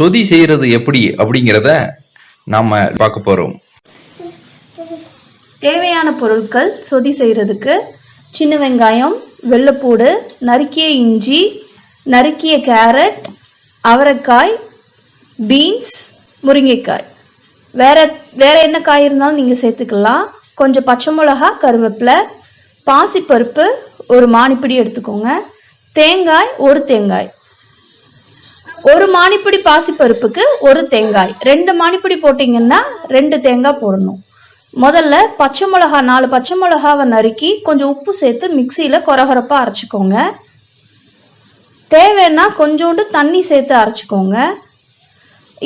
சொதி செய்யறது எப்படி அப்படிங்கிறத நாம பார்க்க போறோம். தேவையான பொருட்கள் சொதி செய்கிறதுக்கு சின்ன வெங்காயம் வெள்ளைப்பூடு நறுக்கிய இஞ்சி நறுக்கிய கேரட் அவரைக்காய் பீன்ஸ் முருங்கைக்காய். வேற வேற என்ன காய் இருந்தாலும் நீங்கள் சேர்த்துக்கலாம். கொஞ்சம் பச்சை மிளகா கருவேப்பிலை பாசிப்பருப்பு ஒரு மானிப்பிடி எடுத்துக்கோங்க. தேங்காய் ஒரு தேங்காய். ஒரு மானிப்பிடி பாசிப்பருப்புக்கு ஒரு தேங்காய். ரெண்டு மானிப்பிடி போட்டிங்கன்னா ரெண்டு தேங்காய் போடணும். முதல்ல பச்சை மிளகா நாலு பச்சை மிளகாவை நறுக்கி கொஞ்சம் உப்பு சேர்த்து மிக்சியில் கொரகொரப்பாக அரைச்சிக்கோங்க. தேவைன்னா கொஞ்சோண்டு தண்ணி சேர்த்து அரைச்சிக்கோங்க.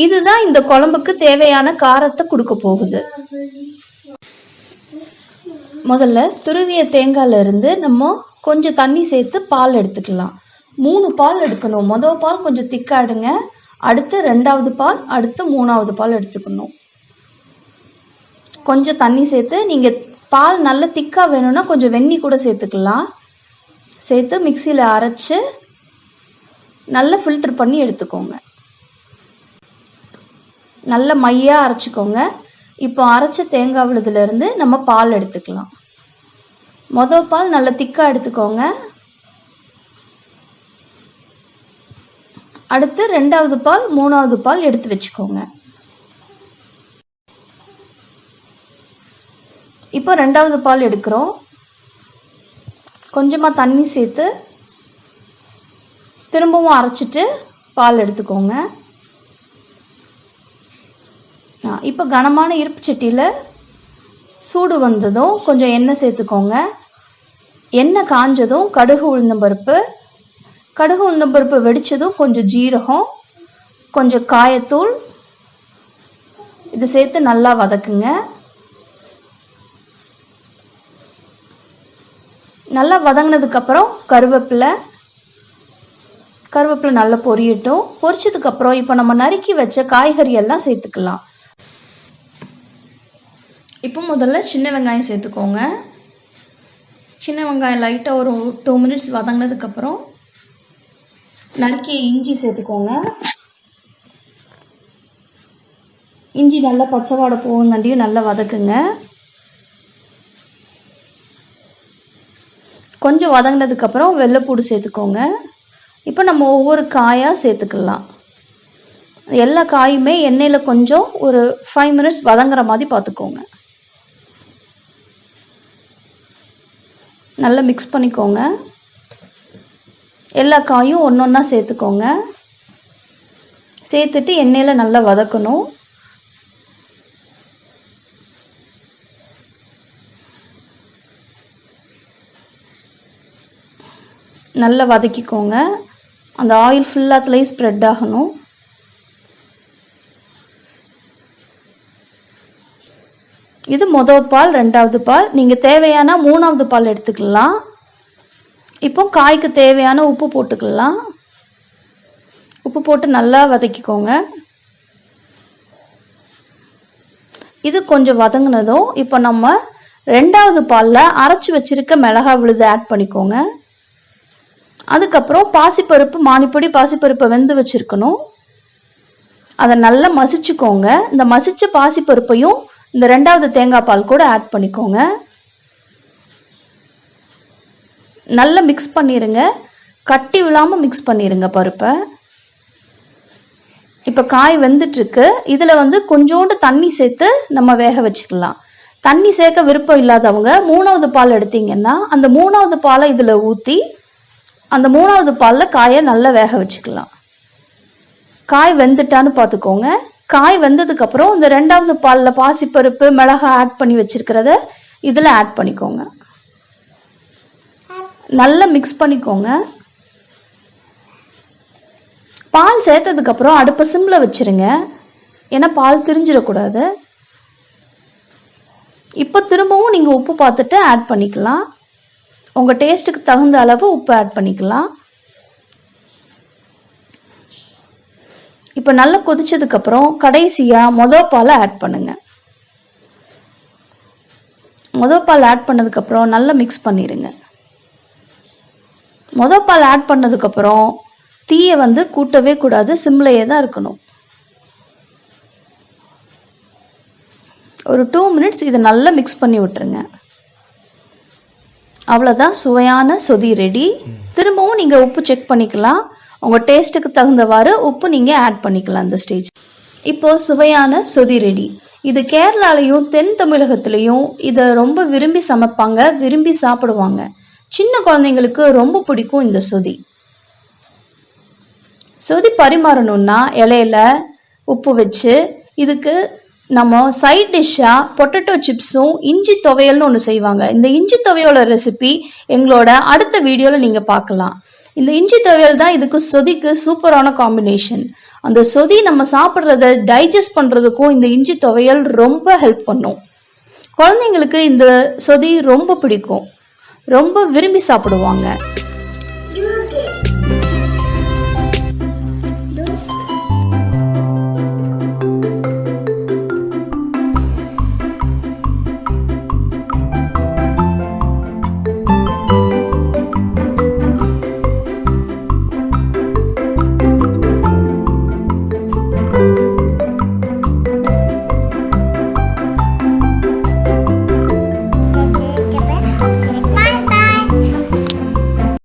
இதுதான் இந்த குழம்புக்கு தேவையான காரத்தை கொடுக்க போகுது. முதல்ல துருவிய தேங்காயில இருந்து நம்ம கொஞ்சம் தண்ணி சேர்த்து பால் எடுத்துக்கலாம். மூணு பால் எடுக்கணும். மொதல் பால் கொஞ்சம் திக்கா எடுங்க. அடுத்து ரெண்டாவது பால் அடுத்து மூணாவது பால் எடுத்துக்கணும். கொஞ்சம் தண்ணி சேர்த்து நீங்கள் பால் நல்ல திக்காக வேணும்னா கொஞ்சம் வெந்நி கூட சேர்த்துக்கலாம். சேர்த்து மிக்சியில் அரைச்சி நல்லா ஃபில்டர் பண்ணி எடுத்துக்கோங்க. நல்ல மையாக அரைச்சிக்கோங்க. இப்போ அரைச்ச தேங்காய் விழுதுலேருந்து நம்ம பால் எடுத்துக்கலாம். மொதல் பால் நல்லா திக்காக எடுத்துக்கோங்க. அடுத்து ரெண்டாவது பால் மூணாவது பால் எடுத்து வச்சுக்கோங்க. இப்போ ரெண்டாவது பால் எடுக்கிறோம். கொஞ்சமாக தண்ணி சேர்த்து திரும்பவும் அரைச்சிட்டு பால் எடுத்துக்கோங்க. இப்போ கனமான இருப்பு சட்டியில் சூடு வந்ததும் கொஞ்சம் எண்ணெய் சேர்த்துக்கோங்க. எண்ணெய் காஞ்சதும் கடுகு உளுந்தம்பருப்பு கடுகு உளுந்தம்பருப்பு வெடித்ததும் கொஞ்சம் ஜீரகம் கொஞ்சம் காயத்தூள். இது சேர்த்து நல்லா வதக்குங்க. நல்லா வதங்கினதுக்கப்புறம் கருவேப்பிலை. கருவேப்பிலை நல்லா பொரியட்டும். பொரிச்சதுக்கப்புறம் இப்போ நம்ம நறுக்கி வச்ச காய்கறி எல்லாம் சேர்த்துக்கலாம். இப்போ முதல்ல சின்ன வெங்காயம் சேர்த்துக்கோங்க. சின்ன வெங்காயம் லைட்டாக ஒரு டூ மினிட்ஸ் வதங்கினதுக்கப்புறம் நறுக்கிய இஞ்சி சேர்த்துக்கோங்க. இஞ்சி நல்லா பச்சை வாடை நல்லா வதக்குங்க. கொஞ்சம் வதங்கினதுக்கப்புறம் வெள்ளைப்பூடு சேர்த்துக்கோங்க. இப்போ நம்ம ஒவ்வொரு காயாக சேர்த்துக்கலாம். எல்லா காயுமே எண்ணெயில் கொஞ்சம் ஒரு ஃபைவ் மினிட்ஸ் வதங்குற மாதிரி பார்த்துக்கோங்க. நல்லா மிக்ஸ் பண்ணிக்கோங்க. எல்லா காயும் ஒன்று ஒன்றா சேர்த்துக்கோங்க. சேர்த்துட்டு எண்ணெயில் நல்லா வதக்கணும். நல்லா வதக்கிக்கோங்க. அந்த ஆயில் ஃபுல்லாத்துலேயும் ஸ்ப்ரெட் ஆகணும். இது மொதல் பால் ரெண்டாவது பால். நீங்கள் தேவையான மூணாவது பால் எடுத்துக்கலாம். இப்போ காய்க்கு தேவையான உப்பு போட்டுக்கலாம். உப்பு போட்டு நல்லா வதக்கிக்கோங்க. இது கொஞ்சம் வதங்கினதும் இப்போ நம்ம ரெண்டாவது பாலில் அரைச்சி வச்சிருக்க மிளகா விழுது ஆட் பண்ணிக்கோங்க. அதுக்கப்புறம் பாசிப்பருப்பு மானிப்பொடி பாசிப்பருப்பை வெந்து வச்சிருக்கணும். அதை நல்லா மசிச்சுக்கோங்க. இந்த மசிச்ச பாசிப்பருப்பையும் இந்த ரெண்டாவது தேங்காய் பால் கூட ஆட் பண்ணிக்கோங்க. நல்லா மிக்ஸ் பண்ணிடுங்க கட்டி விழாமல் மிக்ஸ் பண்ணிடுங்க பருப்பை. இப்போ காய் வெந்துட்டுருக்கு. இதில் வந்து கொஞ்சோண்டு தண்ணி சேர்த்து நம்ம வேக வச்சுக்கலாம். தண்ணி சேர்க்க விருப்பம் இல்லாதவங்க மூணாவது பால் எடுத்தீங்கன்னா அந்த மூணாவது பாலை இதில் ஊற்றி அந்த மூணாவது பாலில் காயை நல்லா வேக வச்சுக்கலாம். காய் வெந்துட்டான்னு பார்த்துக்கோங்க காய் வெந்ததுக்கப்புறம் இந்த ரெண்டாவது பாலில் பாசிப்பருப்பு மிளகா ஆட் பண்ணி வச்சுருக்கிறத இதில் ஆட் பண்ணிக்கோங்க. நல்லா மிக்ஸ் பண்ணிக்கோங்க. பால் சேர்த்ததுக்கப்புறம் அடுப்பை சிம்மில் வச்சுருங்க. ஏன்னா பால் திரிஞ்சிடக்கூடாது. இப்போ திரும்பவும் நீங்கள் உப்பு பார்த்துட்டு ஆட் பண்ணிக்கலாம். உங்கள் டேஸ்ட்டுக்கு தகுந்த அளவு உப்பு ஆட் பண்ணிக்கலாம். இப்போ நல்லா கொதிச்சதுக்கப்புறம் கடைசியாக மொதல் பாலை ஆட் பண்ணுங்கள் மொதல் பால் ஆட் பண்ணதுக்கப்புறம் நல்லா மிக்ஸ் பண்ணிடுங்க. மொதல் பால் ஆட் பண்ணதுக்கப்புறம் தீயை வந்து கூட்டவே கூடாது சிம்லையே தான் இருக்கணும். ஒரு டூ மினிட்ஸ் இதை நல்லா மிக்ஸ் பண்ணி விட்டுருங்க. அவ்வளோதான் சுவையான சொதி ரெடி திரும்பவும் நீங்கள் உப்பு செக் பண்ணிக்கலாம். உங்கள் டேஸ்ட்டுக்கு தகுந்தவாறு உப்பு நீங்கள் ஆட் பண்ணிக்கலாம் அந்த ஸ்டேஜ் இப்போது சுவையான சொதி ரெடி இது கேரளாலையும் தென் தமிழகத்துலேயும் இதை ரொம்ப விரும்பி சமைப்பாங்க விரும்பி சாப்பிடுவாங்க. சின்ன குழந்தைங்களுக்கு ரொம்ப பிடிக்கும் இந்த சொதி. சொதி பரிமாறணும்னா இலையில உப்பு வச்சு இதுக்கு நம்ம சைட் டிஷ்ஷாக பொட்டேட்டோ சிப்ஸும் இஞ்சி துவையல்னு ஒன்று செய்வாங்க. இந்த இஞ்சி துவையோட ரெசிபி எங்களோட அடுத்த வீடியோவில் நீங்கள் பார்க்கலாம். இந்த இஞ்சி துவையல் தான் இதுக்கு சொதிக்கு சூப்பரான காம்பினேஷன் அந்த சொதி நம்ம சாப்பிட்றத டைஜஸ்ட் பண்ணுறதுக்கும் இந்த இஞ்சி துவையல் ரொம்ப ஹெல்ப் பண்ணும். குழந்தைங்களுக்கு இந்த சொதி ரொம்ப பிடிக்கும். ரொம்ப விரும்பி சாப்பிடுவாங்க.